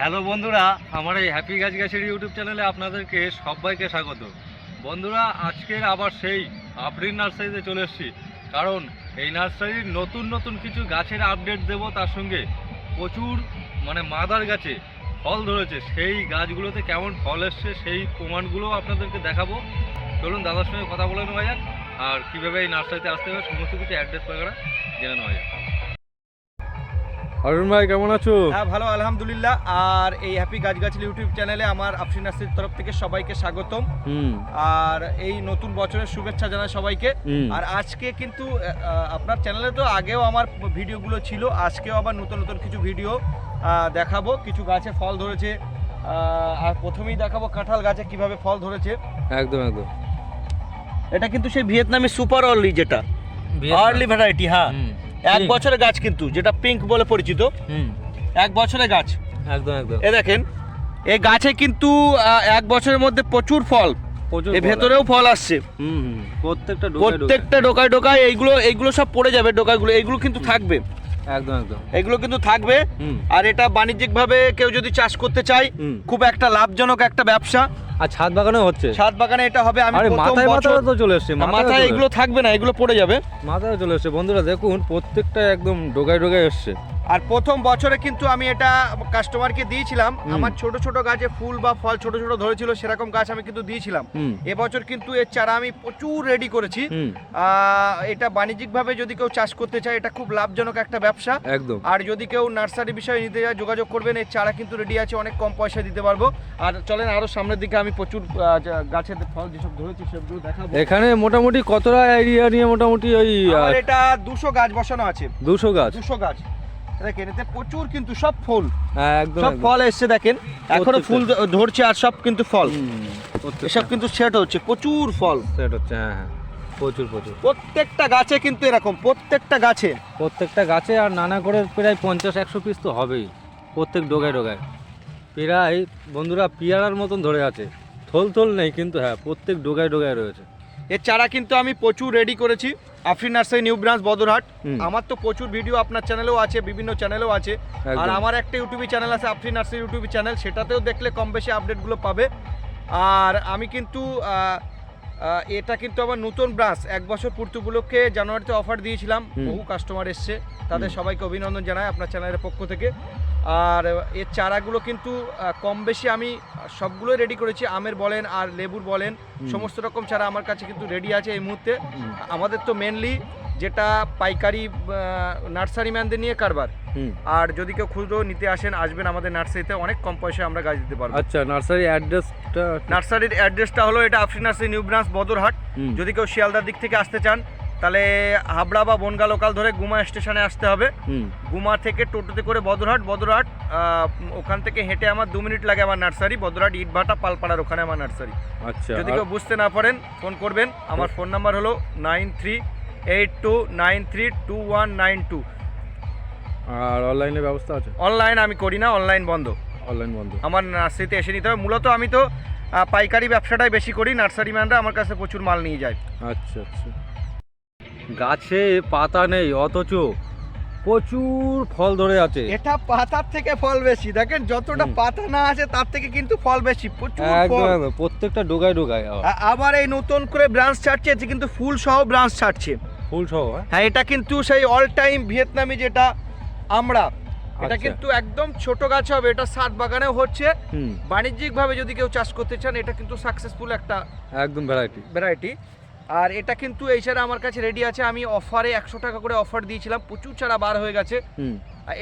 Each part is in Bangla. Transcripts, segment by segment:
হ্যালো বন্ধুরা, আমার এই হ্যাপি গাছ গাছের ইউটিউব চ্যানেলে আপনাদেরকে সবাইকে স্বাগত। বন্ধুরা, আজকের আবার সেই আফরিন নার্সারিতে চলে এসেছি, কারণ এই নার্সারির নতুন নতুন কিছু গাছের আপডেট দেব, তার সঙ্গে প্রচুর মানে মাদার গাছে ফল ধরেছে। সেই গাছগুলোতে কেমন ফল এসছে, সেই প্রমাণগুলো আপনাদেরকে দেখাবো। চলুন দাদার সঙ্গে কথা বলে নেওয়া যাক, আর কীভাবে এই নার্সারিতে আসতে হবে সমস্ত কিছু অ্যাড্রেস বাগেরা জেনে নেওয়া যাক। অরুণ ভাই কেমন আছো? হ্যাঁ ভালো আলহামদুলিল্লাহ। আর এই হ্যাপি গাছগাছলি ইউটিউব চ্যানেলে আমার আফরিন নার্সির তরফ থেকে সবাইকে স্বাগতম। আর এই নতুন বছরের শুভেচ্ছা জানাই সবাইকে। আর আজকে কিন্তু আপনার চ্যানেলে তো আগেও আমার ভিডিওগুলো ছিল আজকেও আবার নতুন নতুন কিছু ভিডিও দেখাবো। কিছু গাছে ফল ধরেছে আর প্রথমেই দেখাবো কাঁঠাল গাছে কীভাবে ফল ধরেছে। একদম একদম। এটা কিন্তু সেই ভিয়েতনামি সুপার অর্লি যেটা। আর্লি ভ্যারাইটি হ্যাঁ। এক বছরের গাছ কিন্তু যেটা পিঙ্ক বলে পরিচিত। হুম। এক বছরের গাছ। একদম একদম। এ দেখেন এই গাছে কিন্তু এক বছরের মধ্যে প্রচুর ফল। প্রচুর ভেতরেও ফল আসছে। প্রত্যেকটা ডোকায় ডোকায়। প্রত্যেকটা ডোকায় ডোকায় এইগুলো এইগুলো সব পড়ে যাবে ডোকাগুলো এইগুলো কিন্তু থাকবে। একদম একদম। এগুলো কিন্তু থাকবে। আর এটা বাণিজ্যিকভাবে কেউ যদি চাষ করতে চায় খুব একটা লাভজনক একটা ব্যবসা। আর ছাদ বাগানে হচ্ছে? ছাদ বাগানে এটা হবে আমি আরে মাথায় মাথায় তো চলে এসছে মাথায় এগুলো থাকবে না এগুলো পড়ে যাবে। মাথায় চলে এসছে বন্ধুরা দেখুন প্রত্যেকটা একদম ডোগায় ডোগায় এসছে। আর প্রথম বছরে কিন্তু আমি এটা কাস্টমারকে দিয়েছিলাম। আমার ছোট ছোট গাছে ফুল বা ফল ছোট ছোট ধরেছিল সেরকম গাছ আমি কিন্তু দিয়েছিলাম। এবছর কিন্তু এর চারা আমি প্রচুর রেডি করেছি। এটা বাণিজ্যিকভাবে যদি কেউ চাষ করতে চায় এটা খুব লাভজনক একটা ব্যবসা। একদম। আর যদি কেউ নার্সারি বিষয়ে নিতে যায় যোগাযোগ করবেন এর চারা কিন্তু রেডি আছে অনেক কম পয়সা দিতে পারব। আর চলেন আরও সামনের দিকে আমি প্রচুর গাছের ফল যেসব ধরেছি সেগুলো দেখাবো। এখানে মোটামুটি কতটা এরিয়া নিয়ে মোটামুটি ওই এটা দুশো গাছ বসানো আছে। দুশো গাছ? দুশো গাছ। দেখেন এতে প্রচুর কিন্তু সব ফুল। হ্যাঁ একদম সব ফল এসছে দেখেন। এখনও ফুল ধরছে আর সব কিন্তু ফল। এসব কিন্তু সেট হচ্ছে প্রচুর ফল। সেট হচ্ছে হ্যাঁ হ্যাঁ প্রচুর প্রচুর। প্রত্যেকটা গাছে কিন্তু এরকম প্রত্যেকটা গাছে। প্রত্যেকটা গাছে আর নানা করে প্রায় পঞ্চাশ একশো পিস তো হবেই প্রত্যেক ডোগায় ডোগায়। প্রায় বন্ধুরা পিয়ারার মতন ধরে আছে। থল থল নেই কিন্তু হ্যাঁ প্রত্যেক ডোগায় ডোগায় রয়েছে। এর চারা কিন্তু আমি প্রচুর রেডি করেছি। Afrin nursery new branch Badarhat. আমার তো প্রচুর ভিডিও আপনার চ্যানেলেও আছে বিভিন্ন চ্যানেলেও আছে। আর আমার একটা ইউটিউবে চ্যানেল আছে আফরিন নার্সারি ইউটিউব চ্যানেল সেটাতেও দেখলে কম বেশি আপডেটগুলো পাবে। আর আমি কিন্তু এটা কিন্তু আমার নতুন ব্রাঞ্চ। এক বছর পূর্তি উপলক্ষে জানুয়ারিতে অফার দিয়েছিলাম। বহু কাস্টমার এসছে। তাদের সবাইকে অভিনন্দন জানাই আপনার চ্যানেলের পক্ষ থেকে। আর এর চারাগুলো কিন্তু কম বেশি আমি সবগুলোই রেডি করেছি। আমের বলেন আর লেবুর বলেন সমস্ত রকম চারা আমার কাছে কিন্তু রেডি আছে এই মুহূর্তে। আমাদের তো মেনলি যেটা পাইকারি নার্সারি ম্যানদের নিয়ে কারবার। আর যদি কেউ খুচরো নিতে আসেন আসবেন আমাদের নার্সারিতে অনেক কম পয়সায় আমরা গাছ দিতে পারব। আচ্ছা নার্সারি অ্যাড্রেসটা নার্সারির অ্যাড্রেসটা হলো এটা Afrin nursery new branch Badarhat. যদি কেউ শিয়ালদার দিক থেকে আসতে চান তাহলে হাবড়া বা বনগা লোকাল ধরে গুমা স্টেশনে আসতে হবে। গুমা থেকে টোটোতে করে বদরহাট বদরহাট ওখান থেকে হেঁটে আমার দু মিনিট লাগে আমার নার্সারি বদরহাট ইটভাটা পালপাড়ার ওখানে আমার নার্সারি। আচ্ছা যদি কেউ বুঝতে না পারেন ফোন করবেন। আমার ফোন নাম্বার হলো nine three eight two nine three two one nine two. আর অনলাইনে ব্যবস্থা আছে? অনলাইন আমি করি না অনলাইন বন্ধ। অনলাইন বন্ধ। আমার নার্সারিতে এসে নিতে হবে। মূলত আমি তো পাইকারি ব্যবসাটাই বেশি করি নার্সারি ম্যানরা আমার কাছে প্রচুর মাল নিয়ে যায়। আচ্ছা আচ্ছা। গাছে পাতা নেই অথচ প্রচুর ফল ধরে আছে। এটা পাতার থেকে ফল বেশি। দেখেন যতটা পাতা না আছে তার থেকে কিন্তু ফল বেশি প্রচুর একদম প্রত্যেকটা ডোগায় ডোগায় আবার। এই নতুন করে ব্রাঞ্চ ছাড়ছে এতে কিন্তু ফুল সহ ব্রাঞ্চ ছাড়ছে। ফুল সহ হ্যাঁ? হ্যাঁ এটা কিন্তু সেই অল টাইম ভিয়েতনামি যেটা আমরা। এটা আচ্ছা। কিন্তু একদম ছোট গাছ হবে এটা সাত বাগানেও হচ্ছে। বাণিজ্যিকভাবে যদি কেউ চাষ করতে চান এটা কিন্তু সাকসেসফুল একটা একদম ভ্যারাইটি ভ্যারাইটি আর এটা কিন্তু এই ছাড়া আমার কাছে রেডি আছে। আমি অফারে একশো টাকা করে অফার দিয়েছিলাম। প্রচুর চারা বার হয়ে গেছে।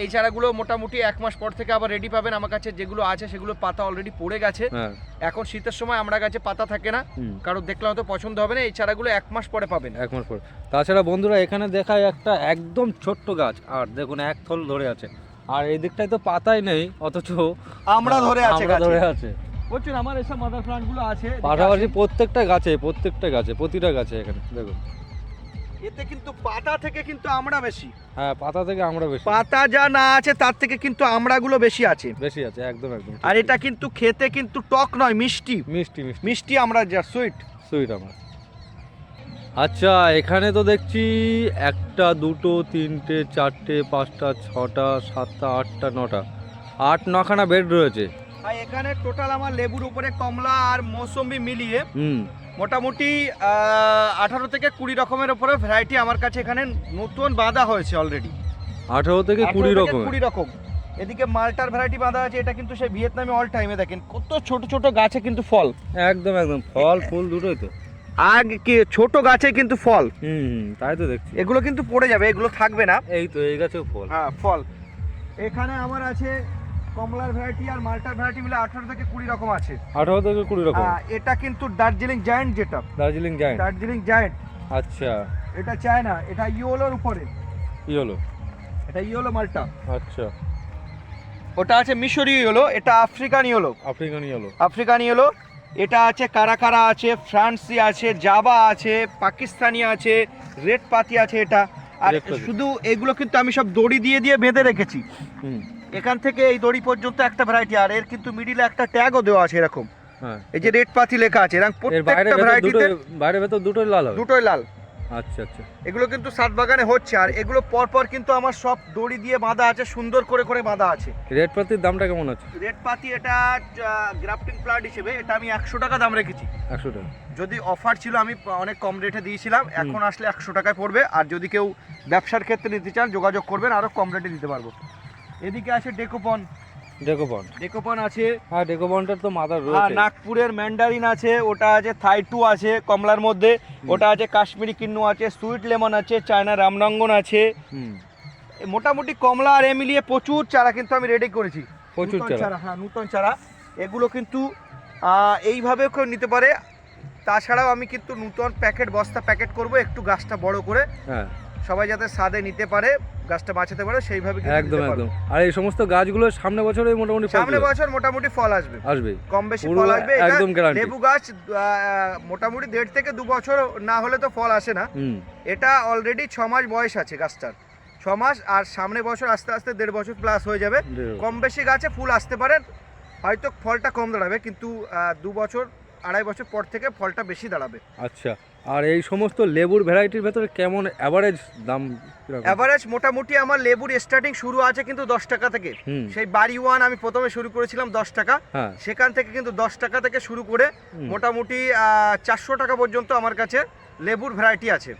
এই চারাগুলো মোটামুটি এক মাস পর থেকে আবার রেডি পাবেন। আমার কাছে যেগুলো আছে সেগুলো পাতা অলরেডি পড়ে গেছে। হ্যাঁ। এখন শীতের সময় আমরা গাছে পাতা থাকে না। হুম। কারও দেখলে হয়তো পছন্দ হবে না। এই চারাগুলো এক মাস পরে পাবেন। এক মাস পর। তাছাড়া বন্ধুরা এখানে দেখায় একটা একদম ছোট্ট গাছ। আর দেখুন এক থল ধরে আছে। আর এই দিকটায় তো পাতাই নেই অথচ আমরা ধরে আছে ধরে আছে। প্রচুর আমার এসব মাদার প্লান্টগুলো আছে। পাশাপাশি প্রত্যেকটা গাছে প্রত্যেকটা গাছে প্রতিটা গাছে এখানে দেখুন। এতে কিন্তু পাতা থেকে কিন্তু আমরা বেশি। হ্যাঁ পাতা থেকে আমরা বেশি। পাতা যা না আছে তার থেকে কিন্তু আমড়াগুলো বেশি আছে। বেশি আছে একদম একদম আর এটা কিন্তু খেতে কিন্তু টক নয় মিষ্টি। মিষ্টি মিষ্টি। মিষ্টি আমরা যা সুইট সুইট আমার। আচ্ছা এখানে তো দেখছি একটা দুটো তিনটে চারটে পাঁচটা ছটা সাতটা আটটা নটা। আট নখানা বেড রয়েছে। আর এখানে টোটাল আমার লেবুর উপরে কমলা আর মৌসম্বি মিলিয়ে মোটামুটি আঠারো থেকে কুড়ি রকমের উপরে ভ্যারাইটি আমার কাছে এখানে নতুন বাঁধা হয়েছে অলরেডি আঠারো থেকে কুড়ি রকম কুড়ি রকম। এদিকে মালটার ভ্যারাইটি বাঁধা আছে এটা কিন্তু সেই ভিয়েতনামে অল টাইমে দেখেন কত ছোট ছোট গাছে কিন্তু ফল। একদম একদম ফল ফুল দুটোই তো। আগ কি ছোট গাছে কিন্তু ফল। হুম হুম তাই তো দেখছি। এগুলো কিন্তু পড়ে যাবে এগুলো থাকবে না। এই তো এই গাছেও ফল। হ্যাঁ ফল। এখানে আমার আছে কমলার ভ্যারাইটি আর মালটার ভ্যারাইটি মিলে আঠারো থেকে কুড়ি রকম আছে। আঠারো থেকে কুড়ি রকম। আহ, এটা কিন্তু দার্জিলিং জায়েন্ট যেটা। দার্জিলিং জায়েন্ট দার্জিলিং জায়েন্ট আচ্ছা। এটা চায়না এটা ইয়োলোর উপরে। হলো এটা ইয়োলো মালটা। আচ্ছা। ওটা আছে মিশরি ইয়োলো এটা আফ্রিকান ইয়োলো আফ্রিকান হলো আফ্রিকান ইয়েলো এটা আছে কারাকারা আছে ফ্রান্সি আছে জাবা আছে পাকিস্তানি আছে রেড পাতি আছে এটা। আর শুধু এগুলো কিন্তু আমি সব দড়ি দিয়ে দিয়ে বেঁধে রেখেছি। হুম। এখান থেকে এই দড়ি পর্যন্ত একটা ভ্যারাইটি আর এর কিন্তু মিডিলে একটা ট্যাগও দেওয়া আছে এরকম। হ্যাঁ। এই যে রেড পাতি লেখা আছে এরকম এর প্রত্যেকটা ভ্যারাইটিতে বাইরে ভেতর দুটোই লাল হবে দুটোই লাল। আচ্ছা আচ্ছা। এগুলো কিন্তু সাত বাগানে হচ্ছে আর এগুলো পরপর কিন্তু আমার সব দড়ি দিয়ে বাঁধা আছে সুন্দর করে করে বাঁধা আছে। রেড পাতির দামটা কেমন আছে রেড পাতি এটা গ্রাফটিং প্লান্ট হিসেবে এটা আমি একশো টাকা দাম রেখেছি। একশো টাকা। যদি অফার ছিল আমি অনেক কম রেটে দিয়েছিলাম এখন আসলে একশো টাকায় পড়বে আর যদি কেউ ব্যবসার ক্ষেত্রে নিতে চান যোগাযোগ করবেন আরও কম রেটে দিতে পারব। এদিকে আছে ডেকোপন। ডেকোপন। ডেকোপন আছে। হ্যাঁ ডেকোবনটার তো মাদার আর রয়েছে। নাগপুরের ম্যান্ডারিন আছে ওটা আছে থাই টু আছে কমলার মধ্যে ওটা আছে কাশ্মীরি কিন্নু আছে সুইট লেমন আছে চায়না রামরঙ্গন আছে। হুম। মোটামুটি কমলা আর এ মিলিয়ে প্রচুর চারা কিন্তু আমি রেডি করেছি। প্রচুর চারা। হ্যাঁ নূতন চারা। এগুলো কিন্তু এইভাবেও কেউ নিতে পারে। তাছাড়াও আমি কিন্তু নূতন প্যাকেট বস্তা প্যাকেট করব একটু গাছটা বড় করে। হ্যাঁ। সবাই যাতে সাদে নিতে পারে গাছটা বাঁচাতে পারে সেইভাবে একদম একদম। আর এই সমস্ত গাছগুলো সামনে বছরে মোটামুটি সামনে বছর মোটামুটি ফল আসবে। আসবে। কম বেশি ফল আসবে। একদম। লেবু গাছ মোটামুটি দেড় থেকে দু বছর না হলে তো ফল আসে না। এটা অলরেডি ছ মাস বয়স আছে গাছটার। ছ মাস আর সামনে বছর আস্তে আস্তে দেড় বছর প্লাস হয়ে যাবে। কম বেশি গাছে ফুল আসতে পারে হয়তো ফলটা কম দাঁড়াবে কিন্তু দু বছর আড়াই বছর পর থেকে ফলটা বেশি দাঁড়াবে। আচ্ছা। আর এই সমস্ত লেবুর ভ্যারাইটির ভেতরে কেমন অ্যাভারেজ দাম অ্যাভারেজ মোটামুটি আমার লেবুর স্টার্টিং শুরু আছে কিন্তু দশ টাকা থেকে। সেই বাড়ি ওয়ান আমি প্রথমে শুরু করেছিলাম দশ টাকা। হ্যাঁ। সেখান থেকে কিন্তু দশ টাকা থেকে শুরু করে মোটামুটি চারশো টাকা পর্যন্ত আমার কাছে লেবুর ভ্যারাইটি আছে।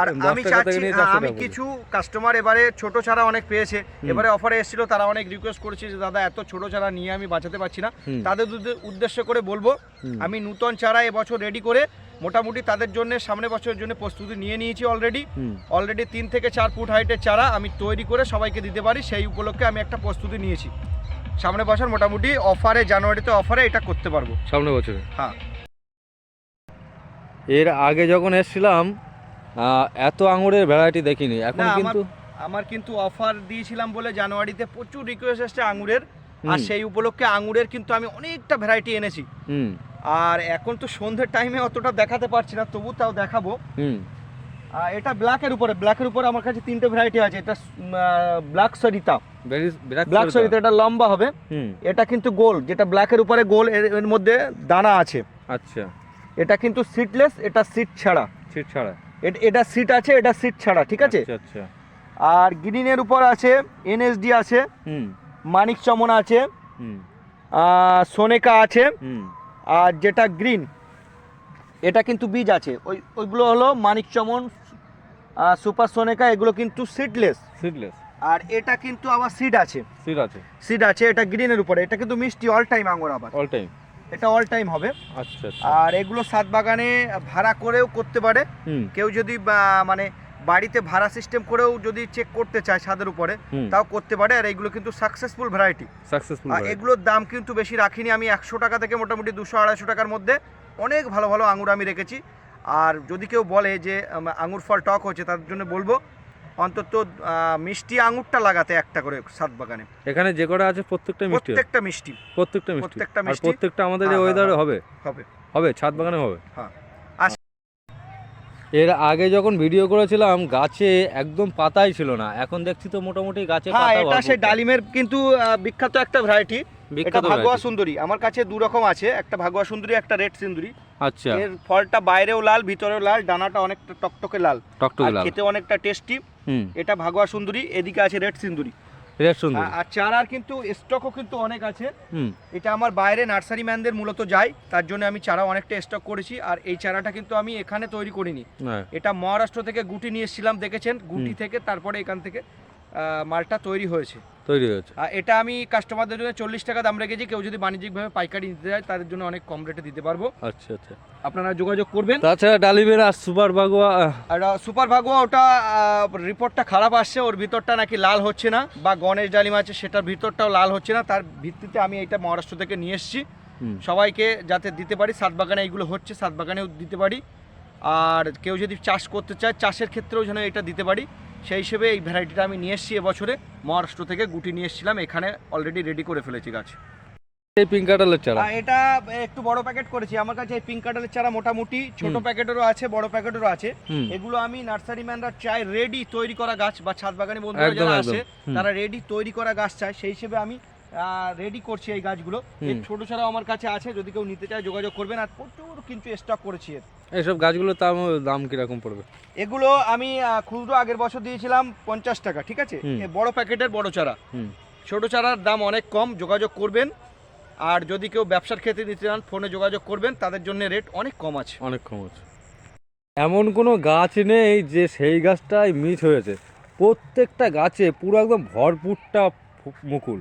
আর আমি চাচ্ছি আমি কিছু কাস্টমার এবারে ছোট চারা অনেক পেয়েছে। এবারে অফারে এসেছিল তারা অনেক রিকোয়েস্ট করেছে যে দাদা এত ছোট চারা নিয়ে আমি বাঁচাতে পারছি না। তাদের উদ্দেশ্য করে বলব আমি নূতন চারা এবছর রেডি করে মোটামুটি তাদের জন্য সামনে বছরের জন্য প্রস্তুতি নিয়ে নিয়েছি অলরেডি অলরেডি তিন থেকে চার ফুট হাইটের চারা আমি তৈরি করে সবাইকে দিতে পারি সেই উপলক্ষে আমি একটা প্রস্তুতি নিয়েছি। সামনে বছর মোটামুটি অফারে জানুয়ারিতে অফারে এটা করতে পারব। সামনে বছরে? হ্যাঁ। এর আগে যখন এসছিলাম এত আঙুরের ভ্যারাইটি দেখিনি। এখন আমার- কিন্তু আমার কিন্তু অফার দিয়েছিলাম বলে জানুয়ারিতে প্রচুর রিকোয়েস্ট এসছে আঙুরের। আর সেই উপলক্ষে আঙুরের কিন্তু আমি অনেকটা ভ্যারাইটি এনেছি। হুম। আর এখন তো সন্ধ্যের টাইমে অতটা দেখাতে পারছি না তবু তাও দেখাবো। হুম। আর এটা ব্ল্যাকের উপরে ব্ল্যাকের উপরে আমার কাছে তিনটে ভ্যারাইটি আছে এটা ব্ল্যাক সরিতা। ব্ল্যাক। সরিতা। এটা লম্বা হবে হুম। এটা কিন্তু গোল যেটা ব্ল্যাকের উপরে গোল এর মধ্যে দানা আছে। আচ্ছা। এটা কিন্তু সিটলেস এটা সিট ছাড়া। সিট ছাড়া। এট- এটা সিট আছে এটা সিট ছাড়া ঠিক আছে? আচ্ছা আচ্ছা। আর গ্রিনের উপর আছে এনএসডি আছে হুম। মানিক চমন আছে সোনেকা আছে হুম। আর যেটা গ্রিন এটা কিন্তু বীজ আছে। ওই ওইগুলো হলো মানিক চমন সুপার সোনেকা এগুলো কিন্তু সিডলেস সিডলেস আর এটা কিন্তু আবার সিড আছে। সিড আছে। সিড আছে এটা গ্রিনের উপরে। এটা কিন্তু মিষ্টি অল টাইম আঙুর আবার। অল টাইম এটা অল টাইম হবে। আচ্ছা আচ্ছা। আর এগুলো সাত বাগানে ভাড়া করেও করতে পারে। কেউ যদি মানে বাড়িতে ভাড়া সিস্টেম করেও যদি চেক করতে চায় ছাদের উপরে তাও করতে পারে। আর এগুলো কিন্তু সাকসেসফুল ভ্যারাইটি সাকসেসফুল এগুলোর দাম কিন্তু বেশি রাখিনি আমি একশো টাকা থেকে মোটামুটি দুশো আড়াইশো টাকার মধ্যে অনেক ভালো ভালো আঙুর আমি রেখেছি। আর যদি কেউ বলে যে আঙুর ফল টক হচ্ছে তার জন্য বলব অন্তত মিষ্টি আঙুরটা লাগাতে একটা করে সাত বাগানে। এখানে যে কটা আছে প্রত্যেকটা মিষ্টি প্রত্যেকটা মিষ্টি। প্রত্যেকটা মিষ্টি। প্রত্যেকটা মিষ্টি। প্রত্যেকটা আমাদের হ্যাঁ, এই হ্যাঁ, ওয়েদারে হ্যাঁ। হবে? হবে। হবে? ছাদ বাগানে হবে? হ্যাঁ। এর আগে যখন ভিডিও করেছিলাম গাছে একদম পাতাই ছিল না। এখন দেখছি তো মোটামুটি গাছে হ্যাঁ এটা সেই ডালিমের কিন্তু বিখ্যাত একটা ভ্যারাইটি এটা বিখ্যাত ভাগোয়া সুন্দরী। আমার কাছে দু রকম আছে একটা ভাগোয়া সুন্দরী একটা রেড সিন্দুরি। আচ্ছা। এর ফলটা বাইরেও লাল ভিতরেও লাল ডানাটা অনেকটা টকটকে লাল। টকটকে লাল। খেতে অনেকটা টেস্টি হুম। এটা ভাগোয়া সুন্দরী এদিকে আছে রেড সিন্দুরি। রেড সুন্দর। আর চারার কিন্তু স্টকও কিন্তু অনেক আছে। এটা আমার বাইরে নার্সারি ম্যানদের মূলত যায় তার জন্য আমি চারা অনেকটা স্টক করেছি আর এই চারাটা কিন্তু আমি এখানে তৈরি করিনি। হ্যাঁ। এটা মহারাষ্ট্র থেকে গুটি নিয়ে এসেছিলাম দেখেছেন? গুটি থেকে তারপরে এখান থেকে। মালটা তৈরি হয়েছে। তৈরি হয়েছে। আর এটা আমি কাস্টমারদের জন্য চল্লিশ টাকা দাম রেখেছি কেউ যদি বাণিজ্যিকভাবে পাইকারি নিতে যায় তাদের জন্য অনেক কম রেটে দিতে পারব। আচ্ছা আচ্ছা। আপনারা যোগাযোগ করবেন। তাছাড়া ডালিমের আর সুপার ভাগুয়া আর সুপার ভাগুয়া ওটা রিপোর্টটা খারাপ আসছে ওর ভিতরটা নাকি লাল হচ্ছে না বা গণেশ ডালিম আছে সেটার ভিতরটাও লাল হচ্ছে না তার ভিত্তিতে আমি এটা মহারাষ্ট্র থেকে নিয়ে এসেছি। সবাইকে যাতে দিতে পারি সাত বাগানে এইগুলো হচ্ছে সাত বাগানেও দিতে পারি। আর কেউ যদি চাষ করতে চায় চাষের ক্ষেত্রেও যেন এটা দিতে পারি। সেই হিসেবে এই ভ্যারাইটিটা আমি নিয়ে এসেছি এবছরে। মহারাষ্ট্র থেকে গুটি নিয়ে এসেছিলাম এখানে অলরেডি রেডি করে ফেলেছি গাছ। এই পিঙ্ক চারা? এটা একটু বড় প্যাকেট করেছি। আমার কাছে এই পিঙ্ক চারা মোটামুটি ছোট প্যাকেটেরও আছে বড় প্যাকেটেরও আছে। এগুলো আমি নার্সারি ম্যানরা চাই রেডি তৈরি করা গাছ বা ছাদ বাগানি বন্ধুরা যারা হুম। তারা রেডি তৈরি করা গাছ চায়। সেই হিসেবে আমি রেডি করছি এই গাছগুলো। ছোট ছাড়াও আমার কাছে আছে যদি কেউ নিতে চায় যোগাযোগ করবেন। আর প্রচুর কিন্তু স্টক করেছি এর। এইসব গাছগুলোর দাম দাম কীরকম পড়বে? এগুলো আমি খুচরো আগের বছর দিয়েছিলাম পঞ্চাশ টাকা ঠিক আছে। বড় প্যাকেটের বড় চারা। ছোট চারার দাম অনেক কম যোগাযোগ করবেন। আর যদি কেউ ব্যবসার ক্ষেত্রে নিতে চান ফোনে যোগাযোগ করবেন তাদের জন্য রেট অনেক কম আছে। অনেক কম আছে। এমন কোনো গাছ নেই যে সেই গাছটাই মিস হয়েছে। প্রত্যেকটা গাছে পুরো একদম ভরপুরটা মুকুল।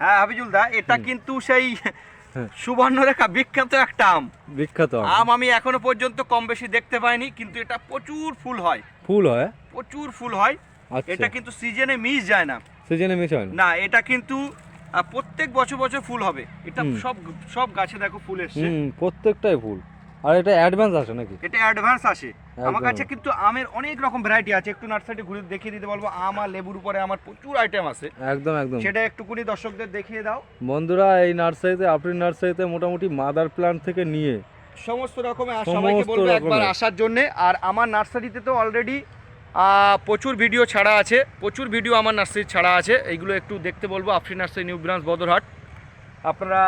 হ্যাঁ হাবিজুল দা এটা কিন্তু সেই। সুবর্ণরেখা বিখ্যাত একটা আম। বিখ্যাত আম। আম এখনও পর্যন্ত কম বেশি দেখতে পাইনি কিন্তু এটা প্রচুর ফুল হয়। ফুল হয়? প্রচুর ফুল হয়। আচ্ছা। এটা কিন্তু সিজনে মিস যায় না। সিজনে মিস হয় না? না এটা কিন্তু প্রত্যেক বছর বছর ফুল হবে। এটা সব সব গাছে দেখো ফুল এসছে। প্রত্যেকটাই ফুল। আর এটা অ্যাডভান্স আছে নাকি? এটা অ্যাডভান্স আসে। আমার কাছে কিন্তু আমের অনেক রকম ভ্যারাইটি আছে। একটু নার্সারি ঘুরে দেখিয়ে দিতে বলব আম আর লেবুর উপরে আমার প্রচুর আইটেম আছে। একদম একদম। সেটা একটুকুনি দর্শকদের দেখিয়ে দাও। বন্ধুরা এই নার্সারিতে আফরিন নার্সারিতে মোটামুটি মাদার প্ল্যান্ট থেকে নিয়ে সমস্ত রকমের আর সবাইকে বলব একবার আসার জন্য। আর আমার নার্সারিতে তো অলরেডি প্রচুর ভিডিও ছাড়া আছে। প্রচুর ভিডিও আমার নার্সারি ছাড়া আছে। এইগুলো একটু দেখতে বলব। Afrin nursery new branch Badarhat আপনারা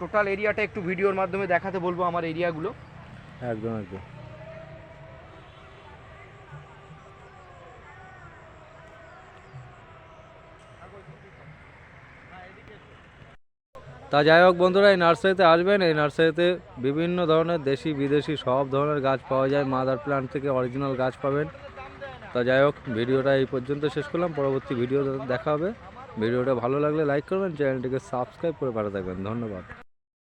টোটাল এরিয়াটা একটু ভিডিওর মাধ্যমে দেখাতে বলব আমার এরিয়াগুলো একদম একদম। তা যাই হোক বন্ধুরা, এই নার্সারিতে আসবেন, এই নার্সারিতে বিভিন্ন ধরনের দেশি, বিদেশি সব ধরনের গাছ পাওয়া যায়। মাদার প্ল্যান্ট থেকে অরিজিনাল গাছ পাবেন। তা যাই হোক, ভিডিওটা এই পর্যন্ত শেষ করলাম। পরবর্তী ভিডিও দেখা হবে। ভিডিওটা ভালো লাগলে লাইক করবেন চ্যানেলটিকে সাবস্ক্রাইব করে পাঠাতে থাকবেন। ধন্যবাদ।